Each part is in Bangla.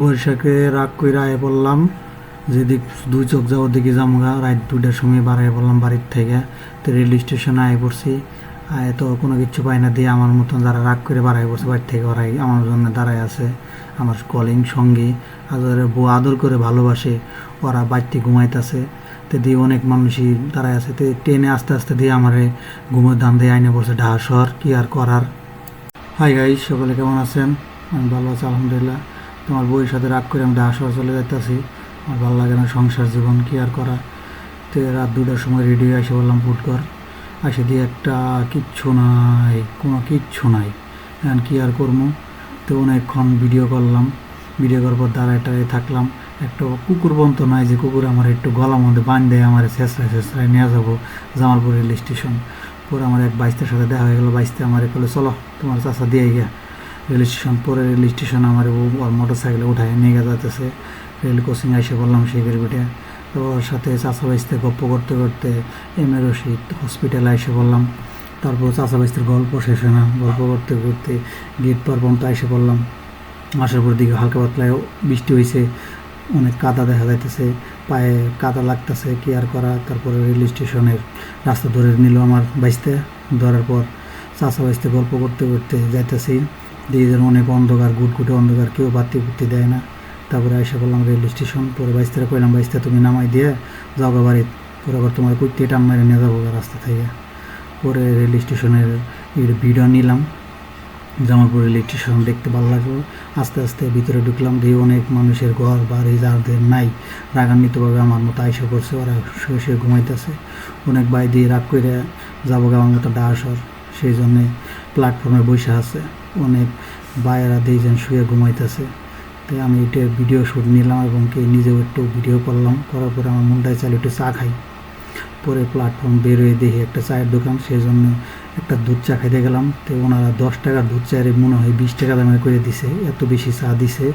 বৈশাখে রাগ কইরা আয় বললাম যেদিক দুই চোখ যাওয়ার দিকে যামগা, রাত দুটার সময় বাড়াই বললাম বাড়ির থেকে। তো রেল স্টেশনে আয় পড়ছি। আয় তো কোনো কিছু পাই না দিয়ে আমার মতন যারা রাগ করে বাড়াই পড়ছে বাড়ি থেকে ওরাই আমার জন্য দাঁড়ায় আছে, আমার কলিং সঙ্গী। আদর বউ আদর করে ভালোবাসে, ওরা বাড়িতে ঘুমাইতেছে। তো দিয়ে অনেক মানুষই দাঁড়ায় আছে। তো ট্রেনে আস্তে আস্তে দিয়ে আমারে ঘুমের ধান দিয়ে আইনে পড়ছে ঢাসর কি আর করার। হাই গাই সকলে কেমন আছেন? আমি ভালো আছি, আলহামদুলিল্লাহ। তোমার বউয়ের সাথে রাগ করে আমি ডাহাসর চলে যাইতেছি। আমার ভালো লাগে না সংসার জীবন, কি আর করা তো রাত দুটার সময় রেডি হয়ে এসে বললাম ফুট কর আসে দিয়ে একটা কিচ্ছু নাই, কোনো কিচ্ছু নাই। এখন কি আর করব তো অনেকক্ষণ ভিডিও করলাম। ভিডিও করার পর দাঁড়ায় টাড়ায় থাকলাম। একটা কুকুর বন্ত নয় যে কুকুর আমার একটু গলার মধ্যে বান দেয়, আমার শেষরায় শেষরায় নিয়ে যাব জামালপুর রেল স্টেশন। পরে আমার এক বাইস্তের সাথে দেখা হয়ে গেলো বাইস্তে আমার বলে চলো তোমার চাষা দিয়ে গিয়া রেল স্টেশন পরে রেল স্টেশন আমার ওর মোটর সাইকেলে উঠায় নিয়ে গেছে যাইতেছে। রেল কোচিং এসে বললাম সেই বিটে তো ওর সাথে চাষা বাইস্তে গপ্প করতে করতে এম এ রশিদ হসপিটালে এসে বললাম তারপর চাষা বাইস্তের গল্প শেষ হয় না। গল্প করতে করতে গেট পার পর্যন্ত এসে বললাম আসার দিকে হালকা পাতলায় বৃষ্টি হয়েছে অনেক কাদা দেখা যাইতেছে। পায়ে কাদা লাগতেছে কি আর করা। তারপরে রেল স্টেশনের রাস্তা ধরে নিল আমার বাইসতে ধরার পর চাষা বাইসতে গল্প করতে করতে যাইতেছি। দিয়ে যেন অনেক অন্ধকার, গুটগুটে অন্ধকার, কেউ বাতি বুতি দেয় না। তারপরে এসে বললাম, রেল স্টেশন। পরে বাইসতে কইলাম বাইস্তা তুমি নামাই দিয়ে যাও বাড়ি পরে আবার তোমার কুইতে টান মেরে নিয়ে যাব রাস্তা থেকে পরে রেল স্টেশনের ভিডিও নিলাম। জামালপুর রেল স্টেশন দেখতে ভালো লাগল। আস্তে আস্তে ভিতরে ঢুকলাম দিয়ে অনেক মানুষের ঘর বাড়ি যাদের নাই। রাগান্বিতভাবে আমার মতো আইসা করছে ওরা শুয়ে শুয়ে ঘুমাইতেছে। অনেক বাই দিয়ে রাগ করে যাব আমার মতো ডাসর। সেই জন্যে প্ল্যাটফর্মে বসে আছে। অনেক বাইরা দিয়েছেন শুয়ে ঘুমাইতেছে। তাই আমি এটা ভিডিও শ্যুট নিলাম এবং কি নিজেও একটু ভিডিও করলাম। করার পরে আমার মনটায় চাইলে একটু চা খাই। পরে প্ল্যাটফর্ম বের হয়ে দেখি একটা চায়ের দোকান সেই জন্য একটা দুধ চা খাইতে গেলাম। তো ওনারা দশ টাকা দুধ চায়ের মনে হয় বিশ টাকা দামে করে দিছে, এত বেশি চা দিছে।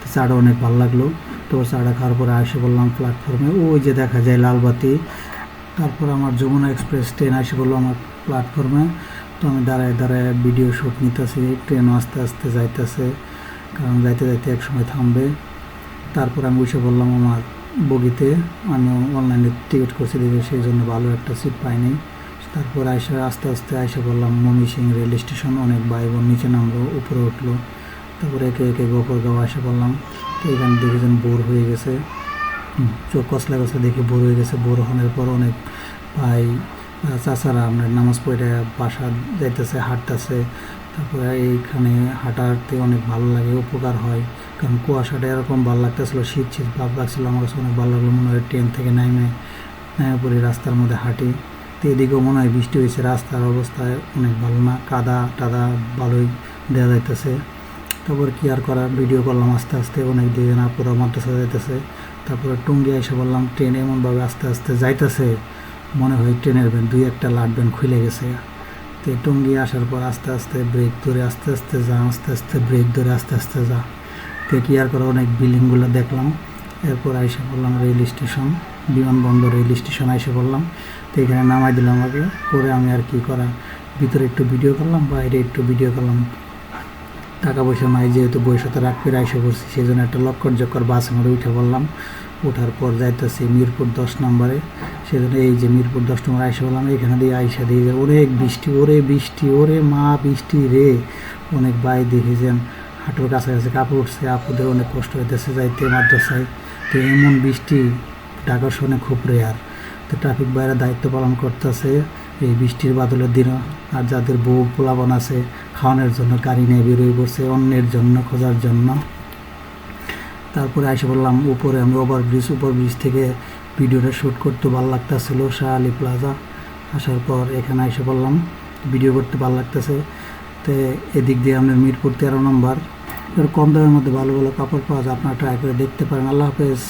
তো চাটা অনেক ভালো লাগল। তো চাটা খাওয়ার পরে আসে বললাম প্ল্যাটফর্মে ওই যে দেখা যায় লালবাতি তারপর আমার যমুনা এক্সপ্রেস ট্রেন আসে বলল আমার প্ল্যাটফর্মে তো আমি দাঁড়ায় দাঁড়ায় ভিডিও শ্যুট নিতেছি ট্রেন আস্তে আস্তে যাইতেছে, কারণ যাইতে যাইতে এক সময় থামবে। তারপর আমি বসে বললাম আমার বগিতে আমি অনলাইনে টিকিট করছি দেখে সেই জন্য ভালো একটা সিট পাইনি। তারপর আইসা, আস্তে আস্তে আইসা বললাম, মমি সিং রেল স্টেশন। অনেক ভাই বোন নিচে নামলো, উপরে উঠল। তারপরে একে একে গোপরগাঁও আসে বললাম, তো এখানে দেখে যেন বোর হয়ে গেছে। চোখ কসলা কসলা দেখে বোর হয়ে গেছে। বোর হওয়ার পর অনেক ভাই চাচারা আপনার নামাজ পড়ে বাসা যাইতেছে, হাঁটতেছে। তারপরে এইখানে হাঁটাতে অনেক ভালো লাগে, উপকার হয়। কারণ কুয়াশাটা এরকম ভালো লাগতেছিল, শীত শীত ভাব লাগছিল, আমার কাছে অনেক ভালো লাগল। মনে হয় ট্রেন থেকে নামে নেমে পড়ি রাস্তার মধ্যে হাঁটি। তো এদিকেও মনে হয় বৃষ্টি হয়েছে, রাস্তার অবস্থায় অনেক ভালো না। কাদা টাদা ভালোই দেওয়া যাইতেছে। তারপর কি আর করা ভিডিও করলাম আস্তে আস্তে, অনেক দিকে না পুরো মাদ্রাসা যাইতেছে। তারপরে টুঙ্গি এসে বললাম, ট্রেন এমনভাবে আস্তে আস্তে যাইতেছে মনে হয় ট্রেনের ভ্যান দুই একটা লাট ভ্যান খুলে গেছে। তো টঙ্গি আসার পর আস্তে আস্তে ব্রেক ধরে আস্তে আস্তে যা, আস্তে আস্তে ব্রেক ধরে আস্তে আস্তে যা। তো কি আর করে, অনেক বিল্ডিংগুলো দেখলাম। এরপর আইসে বললাম রেল স্টেশন বিমানবন্দর রেল স্টেশন আইসে পড়লাম। তো এখানে নামাই দিলাম আগে, পরে আমি আর কি করা, ভিতরে একটু ভিডিও করলাম, বাইরে একটু ভিডিও করলাম। টাকা পয়সা নাই, যেহেতু বইয়ের সাথে করে আইসে পড়ছি সেই জন্য একটা লক্কর জক্কর বাস আমরা উঠে বললাম ওঠার পর যাইতেছি মিরপুর দশ নম্বরে। সেজন্য এই যে মিরপুর দশ নম্বর আইসে বললাম, এখানে দিয়ে আইসা দিয়ে যে অনেক বৃষ্টি, ওরে বৃষ্টি, ওরে মা বৃষ্টি রে। অনেক বাই দেখেছেন হাঁটুর কাছাকাছি কাপড় উঠছে, আপুদের অনেক কষ্ট হইতেছে যাইতে মাদ্রাসায়। তো এমন বৃষ্টি ঢাকার শোনে খুব রেয়ার তো ট্রাফিক বাইরে দায়িত্ব পালন করতেছে এই বৃষ্টির বাদলের দিনও। আর যাদের বউ পোলাবন আছে, খাওয়ানোর জন্য গাড়ি নিয়ে বেরোয় পড়ছে, অন্যের জন্য, খোঁজার জন্য। তারপরে এসে বললাম, উপরে আমি ওভার ব্রিজ উপর ব্রিজ থেকে ভিডিওটা শ্যুট করতে ভালো লাগতেছিল শাহ আলী প্লাজা আসার পর এখানে এসে বললাম, ভিডিও করতে ভালো লাগতেছে। তো এদিক দিয়ে আপনার মিরপুর তেরো নম্বর। কম দামের মধ্যে ভালো ভালো কাপড় পাওয়া যায়, আপনারা ট্রাই করে দেখতে পারেন। আল্লাহ হাফেজ।